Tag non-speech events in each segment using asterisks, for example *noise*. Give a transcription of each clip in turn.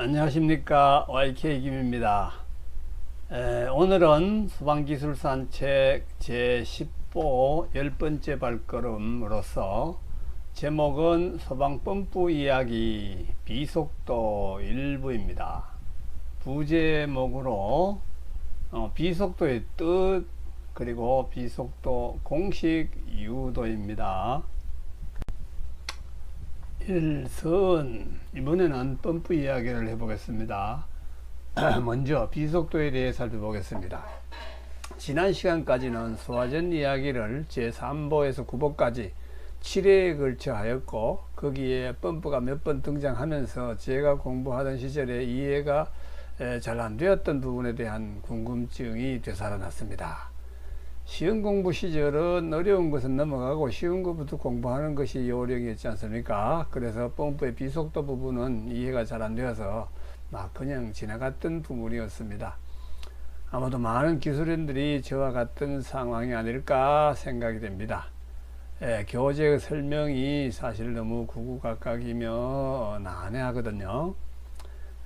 안녕하십니까 YK 김입니다. 에, 오늘은 소방기술산책 제10보 열번째 발걸음으로서 제목은 소방펌프 이야기 비속도 일부입니다. 부제목으로 어, 비속도의 뜻 그리고 비속도 공식 유도입니다. 1선 이번에는 펌프 이야기를 해보겠습니다. *clears throat* 먼저 비속도에 대해 살펴보겠습니다. 지난 시간까지는 소화전 이야기를 제3보에서 9보까지 7회에 걸쳐 하였고 거기에 펌프가 몇 번 등장하면서 제가 공부하던 시절에 이해가 잘 안 되었던 부분에 대한 궁금증이 되살아났습니다. 시험 공부 시절은 어려운 것은 넘어가고 쉬운 것부터 공부하는 것이 요령이었지 않습니까? 그래서 펌프의 비속도 부분은 이해가 잘 안 되어서 막 그냥 지나갔던 부분이었습니다. 아마도 많은 기술인들이 저와 같은 상황이 아닐까 생각이 됩니다. 예, 교재의 설명이 사실 너무 구구각각이며 난해하거든요.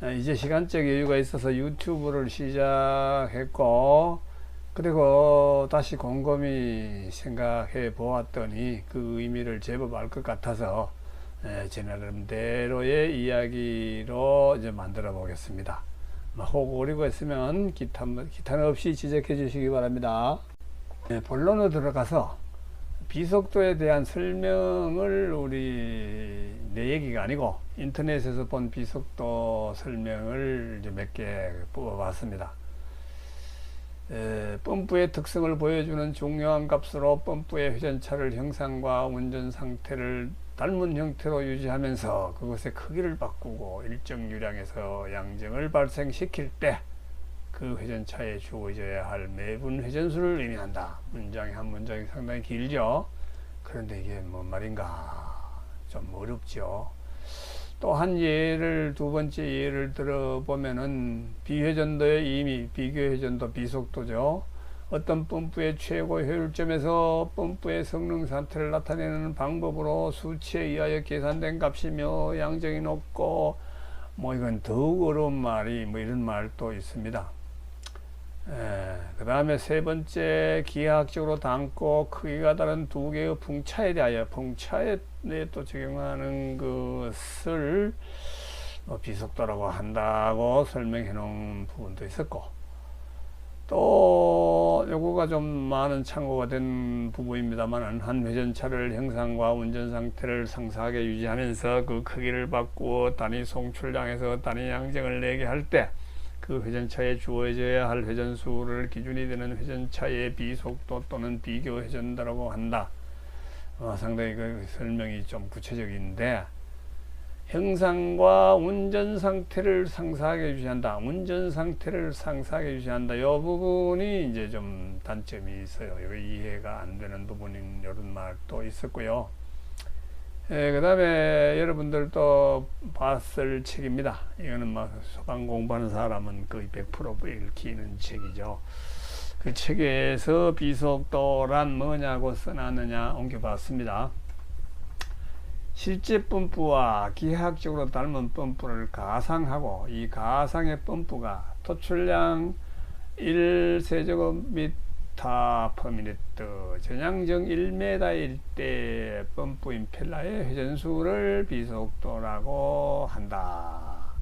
예, 이제 시간적 여유가 있어서 유튜브를 시작했고 그리고 다시 곰곰이 생각해 보았더니 그 의미를 제법 알 것 같아서 예, 제 나름대로의 이야기로 이제 만들어 보겠습니다. 뭐혹 오리고 있으면 기타, 기탄 없이 지적해 주시기 바랍니다. 예, 본론으로 들어가서 비속도에 대한 설명을 우리 내 얘기가 아니고 인터넷에서 본 비속도 설명을 몇 개 뽑아봤습니다. 에, 펌프의 특성을 보여주는 중요한 값으로 펌프의 회전차를 형상과 운전 상태를 닮은 형태로 유지하면서 그것의 크기를 바꾸고 일정 유량에서 양정을 발생시킬 때 그 회전차에 주어져야 할 매분 회전수를 의미한다. 문장이 한 문장이 상당히 길죠. 그런데 이게 뭔 말인가 좀 어렵죠. 또한 예를 두 번째 예를 들어보면은 비회전도의 이미 비교회전도 비속도죠. 어떤 펌프의 최고 효율점에서 펌프의 성능 상태를 나타내는 방법으로 수치에 의하여 계산된 값이며 양정이 높고 뭐 이건 더욱 어려운 말이 뭐 이런 말도 있습니다. 그 다음에 세 번째 기하학적으로 담고 크기가 다른 두 개의 풍차에 대하여 풍차에 또 적용하는 것을 뭐 비속도라고 한다고 설명해 놓은 부분도 있었고 또 요거가 좀 많은 참고가 된 부분입니다만 한 회전차를 형상과 운전 상태를 상세하게 유지하면서 그 크기를 바꾸어 단위 송출량에서 단위 양정을 내게 할때 그 회전차에 주어져야 할 회전수를 기준이 되는 회전차의 비속도 또는 비교 회전도라고 한다. 어, 상당히 그 설명이 좀 구체적인데 형상과 운전 상태를 상세하게 유지한다. 운전 상태를 상세하게 유지한다. 이 부분이 이제 좀 단점이 있어요. 이해가 안 되는 부분인 이런 말도 있었고요. 예, 그 다음에 여러분들도 봤을 책입니다. 이거는 막 소방 공부하는 사람은 거의 100% 읽히는 책이죠. 그 책에서 비속도란 뭐냐고 써놨느냐 옮겨봤습니다. 실제 펌프와 기하학적으로 닮은 펌프를 가상하고 이 가상의 펌프가 토출량 1세제곱미터 퍼미니트 전향정 1m일 때 펌프 임펠러의 회전수를 비속도라고 한다.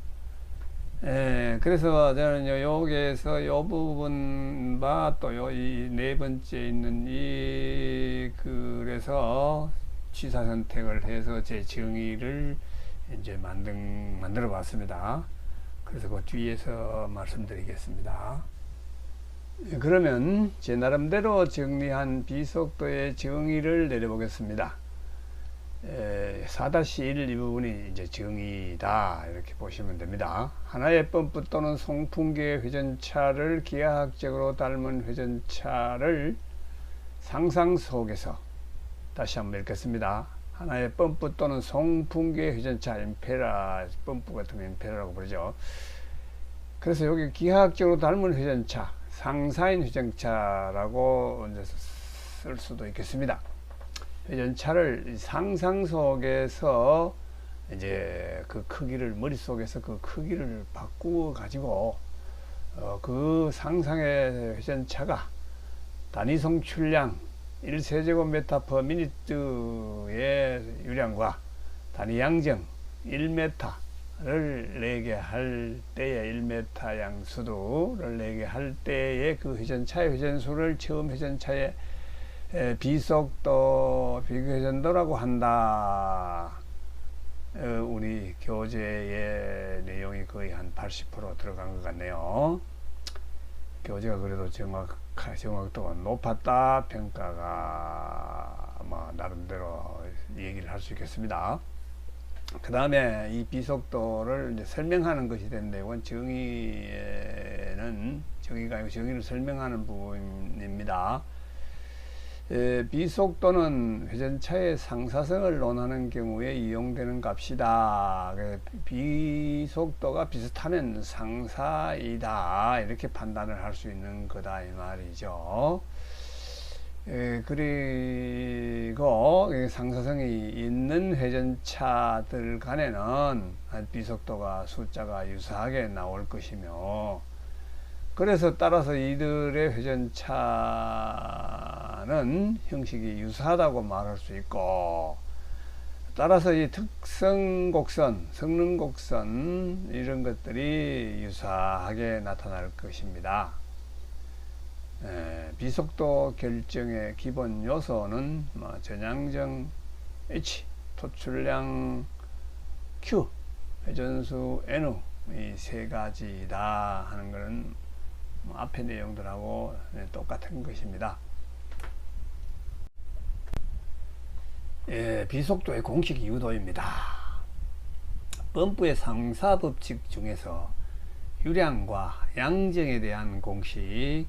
예, 그래서 저는 요, 여기에서 요 부분과 또이 네 번째 있는 이 글에서 취사 선택을 해서 제 정의를 이제 만든, 만들어 봤습니다. 그래서 그 뒤에서 말씀드리겠습니다. 예, 그러면 제 나름대로 정리한 비속도의 정의를 내려보겠습니다. 4-1 이 부분이 이제 정의다 이렇게 보시면 됩니다. 하나의 펌프 또는 송풍기의 회전차를 기하학적으로 닮은 회전차를 상상 속에서 다시 한번 읽겠습니다. 하나의 펌프 또는 송풍기의 회전차 임페라 펌프 같은 임페라라고 부르죠. 그래서 여기 기하학적으로 닮은 회전차 상사인 회전차라고 쓸 수도 있겠습니다. 회전차를 상상 속에서 이제 그 크기를 머릿속에서 그 크기를 바꾸어 가지고 어, 그 상상의 회전차가 단위 송출량 1세제곱미터 퍼 미니트의 유량과 단위 양정 1m 를 내게 할 때의 1m 양수도를 내게 할 때의 그 회전차의 회전수를 처음 회전차의 에, 비속도 비교회전도라고 한다. 어, 우리 교재의 내용이 거의 한 80% 들어간 것 같네요. 교재가 그래도 정확, 정확도가 높았다 평가가 뭐 나름대로 얘기를 할 수 있겠습니다. 그 다음에 이 비속도를 설명하는 것이 된 내용은 정의에는 정의가 아니고 정의를 설명하는 부분입니다. 에, 비속도는 회전차의 상사성을 논하는 경우에 이용되는 값이다. 그 비속도가 비슷하면 상사이다. 이렇게 판단을 할 수 있는 거다 이 말이죠. 에, 그리고 이 상사성이 있는 회전차들 간에는 비속도가 숫자가 유사하게 나올 것이며 그래서 따라서 이들의 회전차는 형식이 유사하다고 말할 수 있고 따라서 이 특성 곡선, 성능 곡선 이런 것들이 유사하게 나타날 것입니다. 에, 비속도 결정의 기본 요소는 뭐 전향정 H, 토출량 Q, 회전수 N 이 세 가지다 하는 것은 뭐 앞의 내용들하고 네, 똑같은 것입니다. 예, 비속도의 공식 유도입니다. 펌프의 상사 법칙 중에서 유량과 양정에 대한 공식,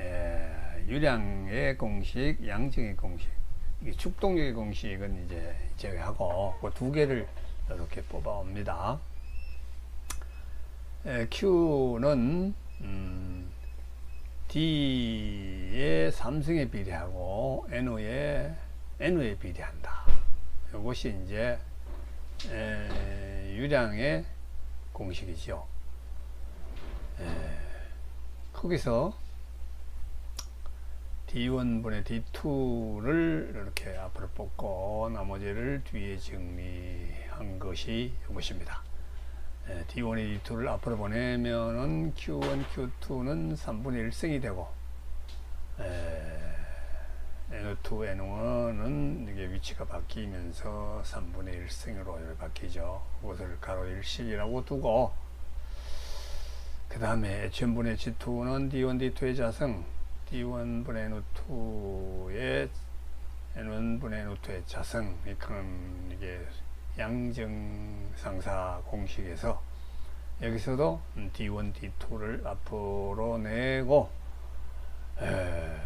예, 유량의 공식, 양정의 공식, 축동력의 공식은 이제 제외하고 그 두 개를 이렇게 뽑아옵니다. 예, Q는 음, D의 삼성에 비례하고 NO의 N에 비례한다. 이것이 이제 에, 유량의 공식이죠. 에, 거기서 D1분의 D2를 이렇게 앞으로 뽑고 나머지를 뒤에 정리한 것이 이것입니다. 에, D1의 D2를 앞으로 보내면은 Q1, Q2는 3분의 1승이 되고 에, N2, N1은 이게 위치가 바뀌면서 3분의 1승으로 바뀌죠. 그것을 가로 1식이라고 두고 그 다음에 H1분의 G2는 D1, D2의 자승 D1분의 N2의 N1분의 N2의 자승 그런 이게 양정상사 공식에서 여기서도 D1, D2를 앞으로 내고 에,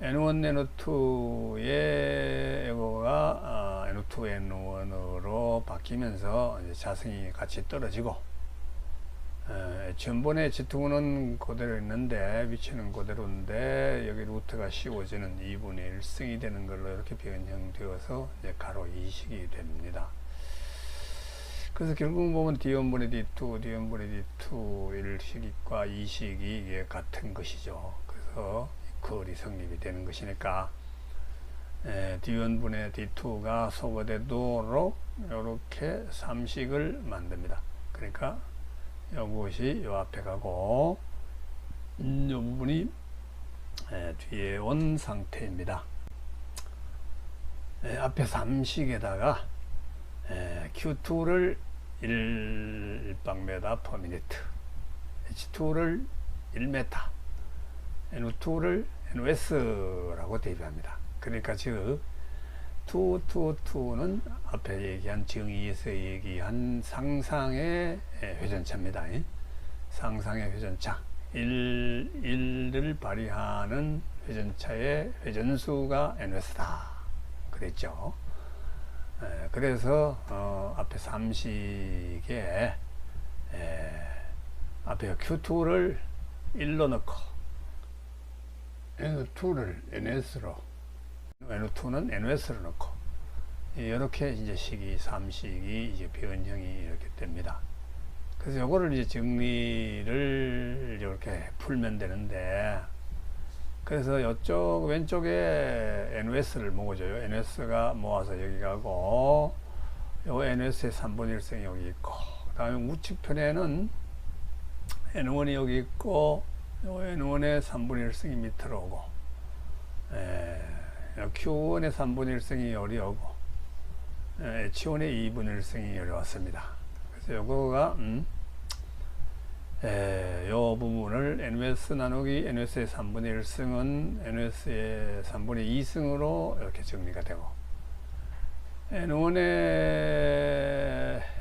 N1, N2의 에고가 아, N2, N1으로 바뀌면서 자승이 같이 떨어지고 에, 전번에 G2는 그대로 있는데 위치는 그대로인데 여기 루트가 씌워지는 2분의 1승이 되는 걸로 이렇게 변형되어서 이제 가로 2식이 됩니다. 그래서 결국 보면 D1분의 D2, D1분의 D2 1식과 2식이 같은 것이죠. 그래서 거리 성립이 되는 것이니까 에, D1분의 D2가 소거되도록 이렇게 3식을 만듭니다. 그러니까 이것이 요 앞에 가고 음, 요 부분이 에, 뒤에 온 상태입니다. 에, 앞에 3식에다가 에, Q2를 1박메다 퍼 미니트 H2를 1m N2를 NOS라고 대비합니다. 그러니까 즉 222는 앞에 얘기한 정의에서 얘기한 상상의 회전차입니다. 상상의 회전차 1, 1을 발휘하는 회전차의 회전수가 NOS다. 그랬죠. 그래서 어, 앞에 3식에 앞에 Q2를 1로 넣고 N2를 NS로 N2는 NS로 넣고 이렇게 이제 식이 삼식이 이제 변형이 이렇게 됩니다. 그래서 요거를 이제 정리를 이렇게 풀면 되는데 그래서 이쪽 왼쪽에 NOS를 먹어줘요. NOS가 모아서 여기 가고 요 NOS의 3분의 1승이 여기 있고 그 다음에 우측편에는 N1이 여기 있고 요 N1의 3분의 1승이 밑으로 오고 에, Q1의 3분의 1승이 여기 오고 에, H1의 2분의 1승이 여기 왔습니다. 그래서 요거가 음, 에, 요 부분을 NOS 나누기 NOS의 3분의 1승은 NOS의 3분의 2승으로 이렇게 정리가 되고 N1의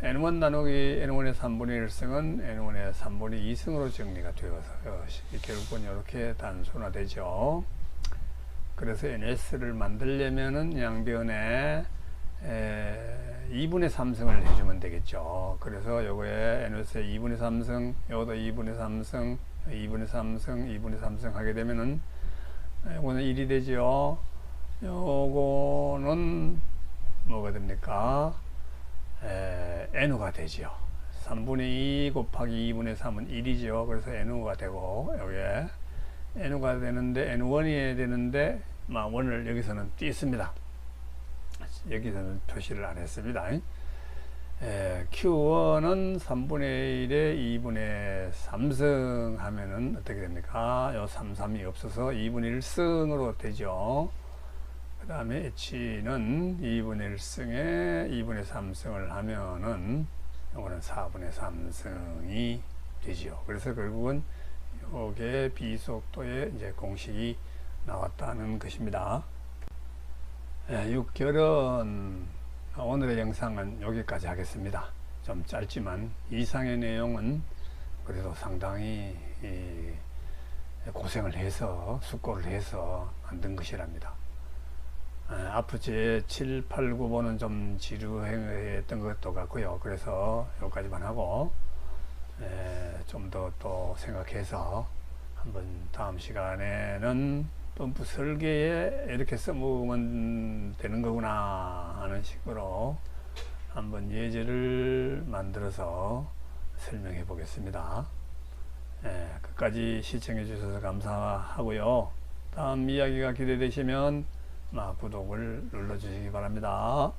N1 나누기 N1의 3분의 1승은 N1의 3분의 2승으로 정리가 되어서 어, 결국은 이렇게 단순화되죠. 그래서 NS를 만들려면은 양변에 에, 2분의 3승을 해주면 되겠죠. 그래서 요거에 NS의 2분의 3승, 요것도 2분의 3승, 2분의 3승, 2분의 3승 하게 되면은 요거는 1이 되죠. 요거는 뭐가 됩니까? 에, N우가 되죠. 3분의 2 곱하기 2분의 3은 1이죠. 그래서 N우가 되고 여기에 N우가 되는데 N1이 되는데 막 원을 여기서는 띄습니다. 여기서는 표시를 안 했습니다. 에, Q1은 3분의 1에 2분의 3승 하면은 어떻게 됩니까? 요 3, 3이 없어서 2분의 1승으로 되죠. 그 다음에 H는 2분의 1승에 2분의 3승을 하면은 요거는 4분의 3승이 되지요. 그래서 결국은 요게 비속도의 이제 공식이 나왔다는 것입니다. 예, 6결은 오늘의 영상은 여기까지 하겠습니다. 좀 짧지만 이상의 내용은 그래도 상당히 고생을 해서 숙고를 해서 만든 것이랍니다. 아프지 7, 8, 9번은 좀 지루했던 것도 같고요. 그래서 여기까지만 하고 좀 더 또 생각해서 한번 다음 시간에는 펌프 설계에 이렇게 써먹으면 되는 거구나 하는 식으로 한번 예제를 만들어서 설명해 보겠습니다. 예, 끝까지 시청해 주셔서 감사하고요. 다음 이야기가 기대되시면 구독을 눌러주시기 바랍니다.